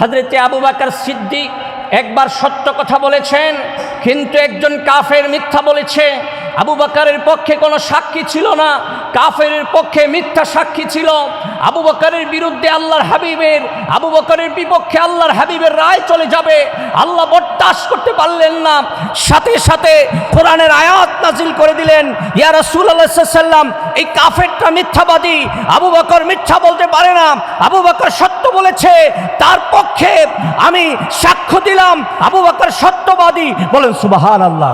হজরতে আবু বাকর সিদ্দিক একবার সত্য কথা বলেছেন কিন্তু একজন কাফের মিথ্যা বলেছে। আবু বাকারের পক্ষে কোনো সাক্ষী ছিল না কাফের পক্ষে মিথ্যা সাক্ষী ছিল। আবু বাকারের বিরুদ্ধে আল্লাহর হাবিবের, আবু বাকারের বিপক্ষে আল্লাহর হাবিবের রায় চলে যাবে। আল্লাহ বরদাস করতে পারলেন না। সাথে সাথে কোরআনের আয়াত নাজিল করে দিলেন, ইয়া রাসূল সাল্লাম এই কাফেরটা মিথ্যাবাদী। আবু বকর মিথ্যা বলতে পারে না। আবু বকর সত্য বলেছে, তার পক্ষে আমি সাক্ষ্য দিলাম। আবু বকর সত্যবাদী। বলেন সুবাহান আল্লাহ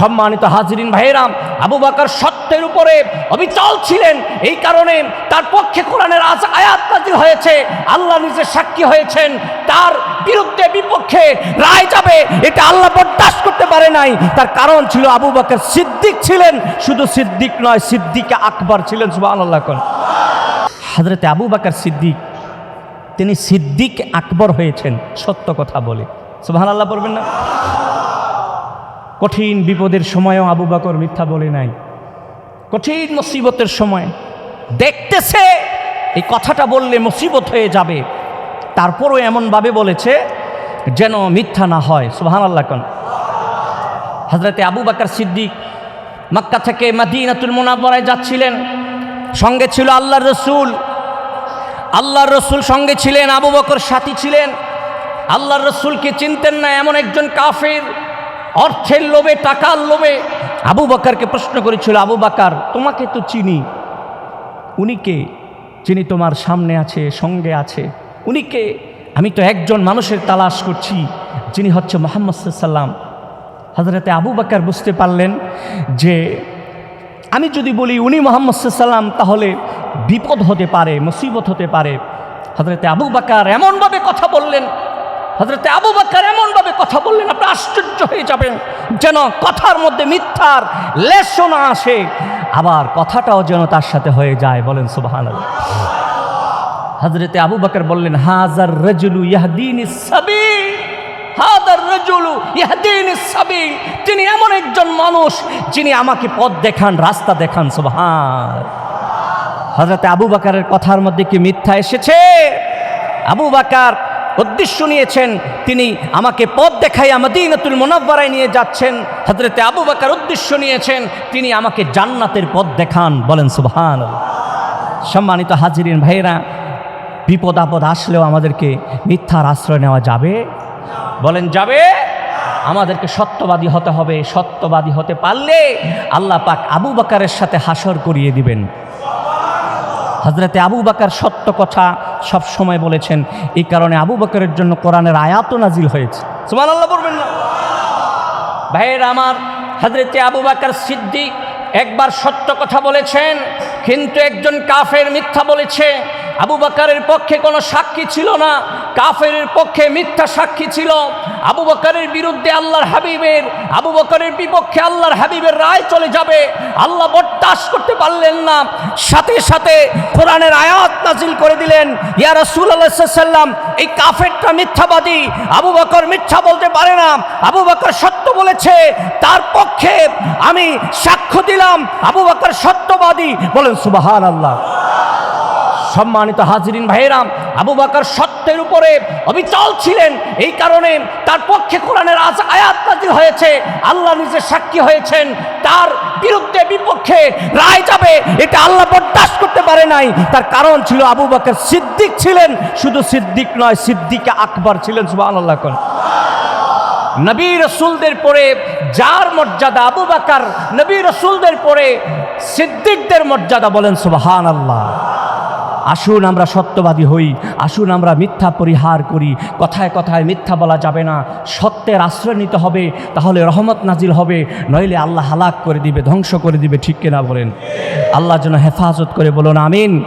সম্মানিত হাজরিন ভাইরাম আবু বাকর সত্যের উপরে অবিচল ছিলেন। এই কারণে তার পক্ষে কোরআনের আজ আয়াত নাজিল হয়েছে, আল্লাহ নিজে সাক্ষী হয়েছেন, তার বিরুদ্ধে বিপক্ষে রায় যাবে, এটা আল্লাহ বরদাস্ত করতে পারে নাই। তার কারণ ছিল আবু বাকর সিদ্দিক ছিলেন, শুধু সিদ্দিক নয়, সিদ্দিকে আকবর ছিলেন সুবাহ আল্লাহ হাজরতে আবু বাকর সিদ্দিক, তিনি সিদ্দিক আকবর হয়েছেন, সত্য কথা বলে। সুবাহ আল্লাহ বলবেন না? কঠিন বিপদের সময়ও আবু বাকর মিথ্যা বলে নাই। কঠিন মুসিবতের সময় দেখতেছে, এই কথাটা বললে মুসিবত হয়ে যাবে। তারপরও এমনভাবে বলেছে যেন মিথ্যা না হয়। সুহান আল্লাহ কন। হজরতে আবু বাকর সিদ্দিক মক্কা থেকে মাদিনাতুল মোনাবরায় যাচ্ছিলেন। সঙ্গে ছিল আল্লাহ রসুল। আল্লাহর রসুল সঙ্গে ছিলেন, আবু বকর সাথী ছিলেন। আল্লাহর রসুলকে চিনতেন না এমন একজন কাফের। অর্থের লোভে, টাকার লোভে। আবু বাকারকে প্রশ্ন করেছিল, আবু বাকার, তোমাকে তো চিনি। উনি কে? যিনি তোমার সামনে আছে, সঙ্গে আছে। উনি কে? আমি তো একজন মানুষের তালাশ করছি, যিনি হচ্ছে মোহাম্মদ সাল্লাম হজরতে আবু বাকার বুঝতে পারলেন যে, আমি যদি বলি উনি মোহাম্মদ সাল্লাম তাহলে বিপদ হতে পারে, মুসিবত হতে পারে। হজরতে আবু বাকার এমনভাবে কথা বললেন হজরতে আবু বাক্কার এমনভাবে কথা বললেন, আপনি আশ্চর্য হয়ে যাবেন যেন কথার মধ্যে মিথ্যার লেশও না আসে। আবার কথাটাও যেন তার সাথে হয়ে যায়, বলেন সুবাহান হজরতে আবু বাকর বললেন হাজার রজুলু হাজার রজুলু তিনি এমন একজন মানুষ যিনি আমাকে পথ দেখান, রাস্তা দেখান, সুবহান হজরতে আবু বাকারের কথার মধ্যে কি মিথ্যা এসেছে? আবু বাকার উদ্দেশ্য নিয়েছেন। তিনি আমাকে পথ দেখাই আমাদিনাতুল মোনাব্বারায় নিয়ে যাচ্ছেন। হজরতে আবু বাকার উদ্দেশ্য নিয়েছেন, তিনি আমাকে জান্নাতের পথ দেখান। বলেন সুবহান সম্মানিত হাজিরিন ভাইয়েরা, বিপদ আপদ আসলেও আমাদেরকে মিথ্যার আশ্রয় নেওয়া যাবে? বলেন, যাবে? আমাদেরকে সত্যবাদী হতে হবে। সত্যবাদী হতে পারলে আল্লাহ পাক আবু বাকারের সাথে হাসর করিয়ে দিবেন। হজরতে আবু বাকার সত্য কথা সব সময় বলেছেন এই কারণে আবু বকরের জন্য কোরআনের আয়াত নাজিল হয়েছে। সুমান আল্লাহ বলবেন না। ভাইয়ের আমার হাজরেতে আবু বাকর সিদ্দিক একবার সত্য কথা বলেছেন, কিন্তু একজন কাফের মিথ্যা বলেছে। আবু বাকারের পক্ষে কোনো সাক্ষী ছিল না কাফের পক্ষে মিথ্যা সাক্ষী ছিল। আবু বাকারের বিরুদ্ধে আল্লাহর হাবিবের, আবু বকরের বিপক্ষে আল্লাহর হাবিবের রায় চলে যাবে। আল্লাহ বরদাস করতে পারলেন না। সাথে সাথে কোরআনের আয়াত নাজিল করে দিলেন, ইয়া রাসূল সাল্লাম এই কাফেরটা মিথ্যাবাদী। আবু বকর মিথ্যা বলতে পারে না। আবু বকর সত্য বলেছে, তার পক্ষে আমি সাক্ষ্য দিলাম। আবু বকর সত্যবাদী। বলেন সুবাহান আল্লাহ সম্মানিত হাজরিন ভাইরাম আবু বাকর সত্যের উপরে অবিচল ছিলেন। এই কারণে তার পক্ষে কোরআনের আজ আয়াত হয়েছে, আল্লাহ নিজে সাক্ষী হয়েছেন, তার বিরুদ্ধে বিপক্ষে রায় যাবে, এটা আল্লাহ বরদাস্ত করতে পারে নাই। তার কারণ ছিল আবু বাকর সিদ্দিক ছিলেন, শুধু সিদ্দিক নয়, সিদ্দিকে আকবর ছিলেন সুবাহ আল্লাহ নবী রসুলদের পরে যার মর্যাদা আবু বাকার, নবী রসুলদের পরে সিদ্দিকদের মর্যাদা বলেন সুবাহান আল্লাহ আসুন আমরা সত্যবাদী হই, আসুন আমরা মিথ্যা পরিহার করি। কথায় কথায় মিথ্যা বলা যাবে না। সত্যের আশ্রয় নিতে হবে, তাহলে রহমত নাজিল হবে, নইলে আল্লাহ হালাক করে দিবে, ধ্বংস করে দিবে, ঠিক কিনা বলেন? আল্লাহ যেন হেফাজত করে বলুন, আমিন।